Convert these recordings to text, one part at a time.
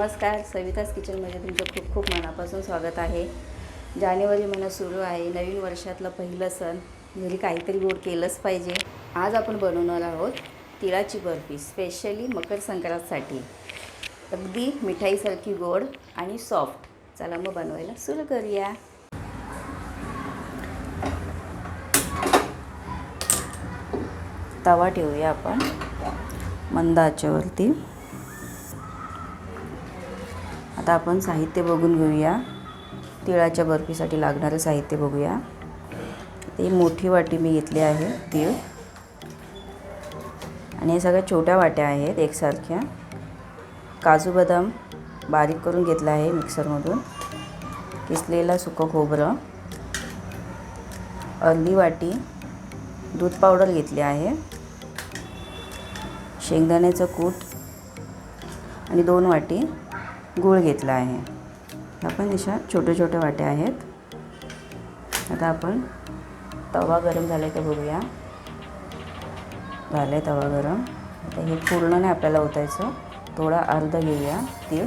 नमस्कार सविताज किचनमध्ये तुमचं खूप खूप मनापासून स्वागत आहे. जानेवारी महिना सुरू आहे नवीन वर्षातलं पहिलं सण. घरी काहीतरी गोड केलंच पाहिजे. आज आपण बनवणार आहोत तिळाची बर्फी स्पेशली मकर संक्रांतसाठी. अगदी मिठाईसारखी गोड आणि सॉफ्ट चला मग बनवायला सुरू करूया. तवा ठेवूया आपण मंद आचेवरती. आता आपण साहित्य बघून घेऊया. तिळाच्या बर्फीसाठी लागणारं साहित्य बघूया. ते मोठी वाटी मी घेतली आहे तीळ. आणि हे सगळ्या छोट्या वाट्या आहेत एकसारख्या. काजू बदाम बारीक करून घेतला आहे मिक्सरमधून. किसलेला सुकं खोबरं. अर्धी वाटी दूध पावडर घेतली आहे. शेंगदाण्याचं कूट आणि दोन वाटी गूळ घेतला आहे. आपण अशा छोट्या छोट्या वाट्या आहेत. आता आपण तवा गरम झाला आहे का बघूया. झालं आहे तवा गरम. आता हे पूर्ण नाही आपल्याला ओतायचं. थोडा अर्ध घेऊया तीळ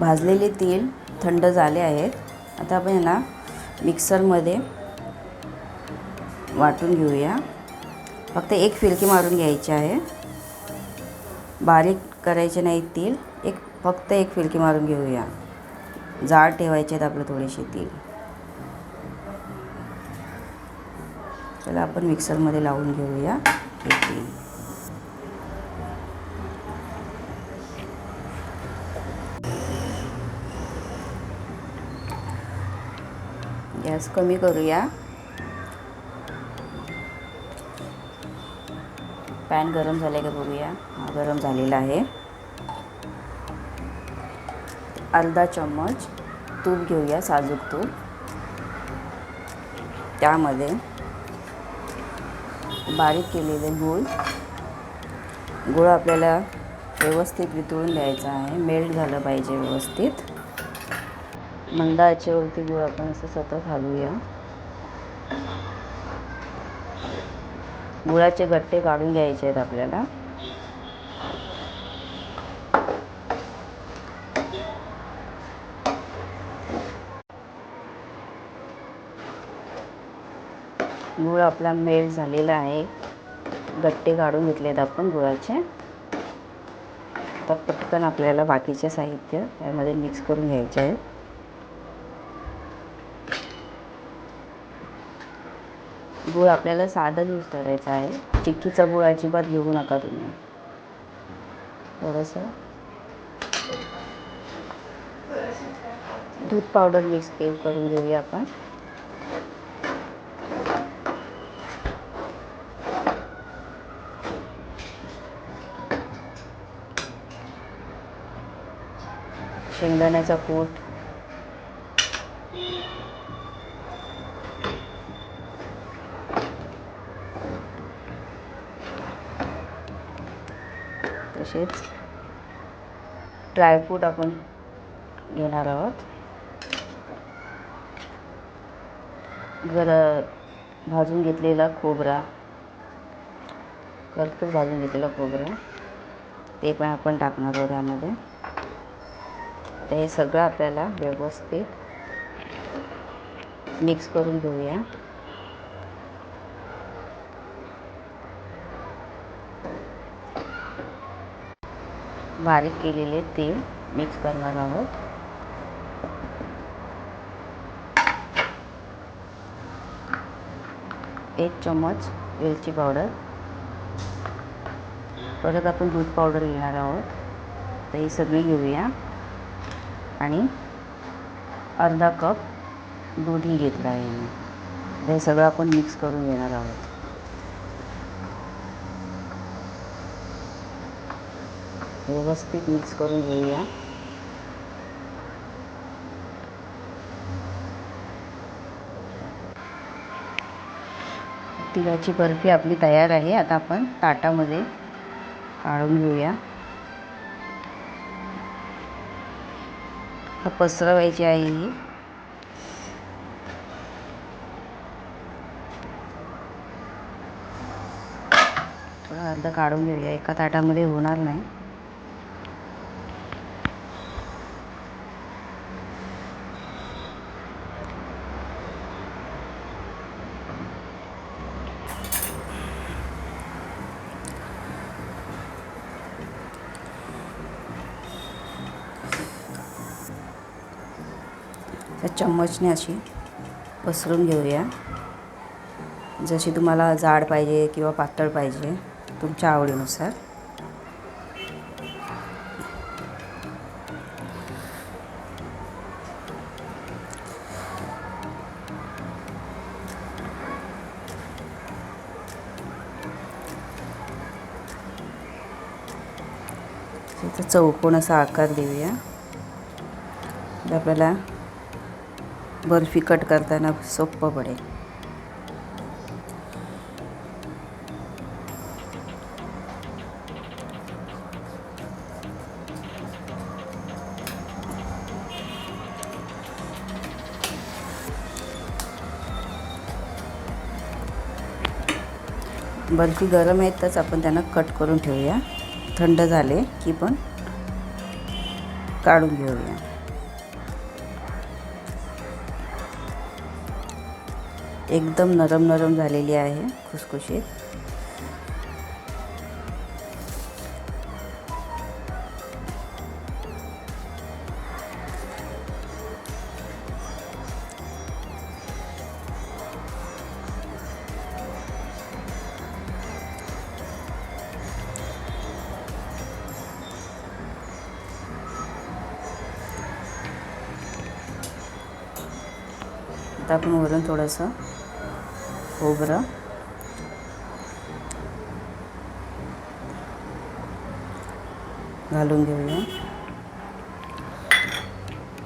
भाजलेले तीळ थंड झाले आहेत. आता आपण यांना मिक्सरमध्ये वाटून घेऊया. फक्त एक फिरकी मारून घ्यायची आहे. बारीक करायचे नाही तीळ एक फक्त एक फिरकी मारून घेऊया. जाड ठेवायचे आहेत आपलं थोडेसे तीळ चला आपण मिक्सरमध्ये लावून घेऊया हे तीळ गॅस कमी करूया. पॅन गरम झाले का बघूया. हा गरम झालेला आहे. अर्धा चम्मच तूप घेऊया साजूक तूप. त्यामध्ये बारीक केलेले गूळ. गूळ आपल्याला व्यवस्थित वितळून द्यायचा आहे. मेल्ट झालं पाहिजे व्यवस्थित. मंद आचेवरती गूळ आपण असं सतत हलवूया गुळाचे गट्टे काढून घ्यायचे आहेत आपल्याला. गुळ आपला मेल्ट झालेला आहे. गट्टे काढून घेतलेत आपण गुळाचे. आता पटकन आपल्याला बाकीचे साहित्य यामध्ये मिक्स करून घ्यायचे आहे गूळ आपल्याला साधं यूज करायचं आहे. चिक्कीचा गूळ अजिबात घेऊ नका तुम्ही. थोडंसं दूध पावडर मिक्स के करून घेऊया आपण. शेंगदाण्याचा कूट तसेच ड्रायफ्रूट आपण घेणार आहोत. जर भाजून घेतलेला खोबरा करपूस भाजून घेतलेला खोबरा ते पण आपण टाकणार आहोत यामध्ये. तर हे सगळं आपल्याला व्यवस्थित मिक्स करून घेऊया. बारीक केलेले तेल मिक्स करणार आहोत. एक चम्मच वेलची पावडर परत आपण दूध पावडर घेणार आहोत. तर ही सगळी घेऊया. आणि अर्धा कप दूधही घेतला आहे. हे सगळं आपण मिक्स करून घेणार आहोत. व्यवस्थित मिक्स करून घेऊया. तिळाची बर्फी आपली तयार आहे. आता आपण ताटामध्ये काढून घेऊया. पसरवायची आहे ही. थोडं अर्ध काढून घेऊया. एका ताटामध्ये होणार नाही. चम्मचने अशी पसरून घेऊया. जशी तुम्हाला जाड पाहिजे किंवा पातळ पाहिजे तुमच्या आवडीनुसार. चौकोन असा आकार देऊया. आपल्याला बर्फी कट करताना सोपं पडेल. बर्फी गरम आहेत आपण त्यांना कट करून ठेवूया. थंड झाले की पण काढून घेऊया. एकदम नरम नरम झालेली आहे खुसखुशीत. आता आपण वरून थोडंसं खोबरं घालून घेऊया.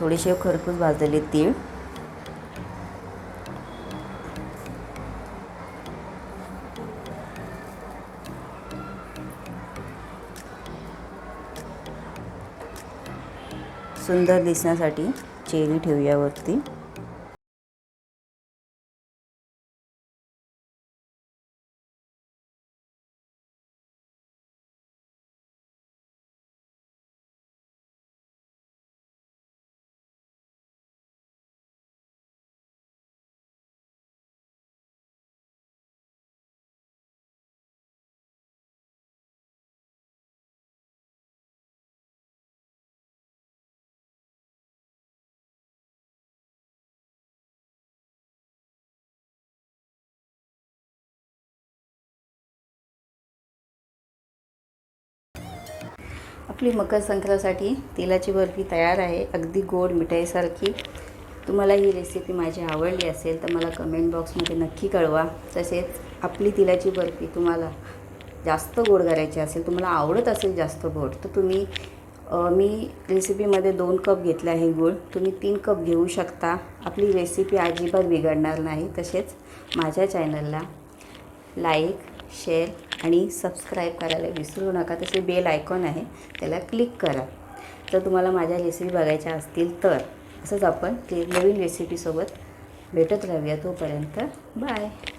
थोडीशी खरपूस भाजलेली तीळ. सुंदर दिसण्यासाठी चेरी ठेवूया वरती. आपली मकर संक्रांतीसाठी तिलाची बर्फी तयार आहे अगदी गोड मिठाईसारखी. तुम्हाला ही रेसिपी माझी आवडली असेल तर मला कमेंट बॉक्समध्ये नक्की कळवा. तसेच आपली तिलाची बर्फी तुम्हाला जास्त गोड करायची असेल तुम्हाला आवडत असेल जास्त गोड तर तुम्ही मी रेसिपीमध्ये दोन कप घेतले आहे गूळ. तुम्ही तीन कप घेऊ शकता. आपली रेसिपी अजिबात बिघडणार नाही. तसेच माझ्या चॅनलला लाईक शेअर आणि सबस्क्राईब करायला विसरू नका. तसे बेल आयकॉन आहे त्याला क्लिक करा. जर तुम्हाला माझ्या रेसिपी बघायच्या असतील तर असंच आपण ते नवीन रेसिपीसोबत भेटत राहूया. तोपर्यंत बाय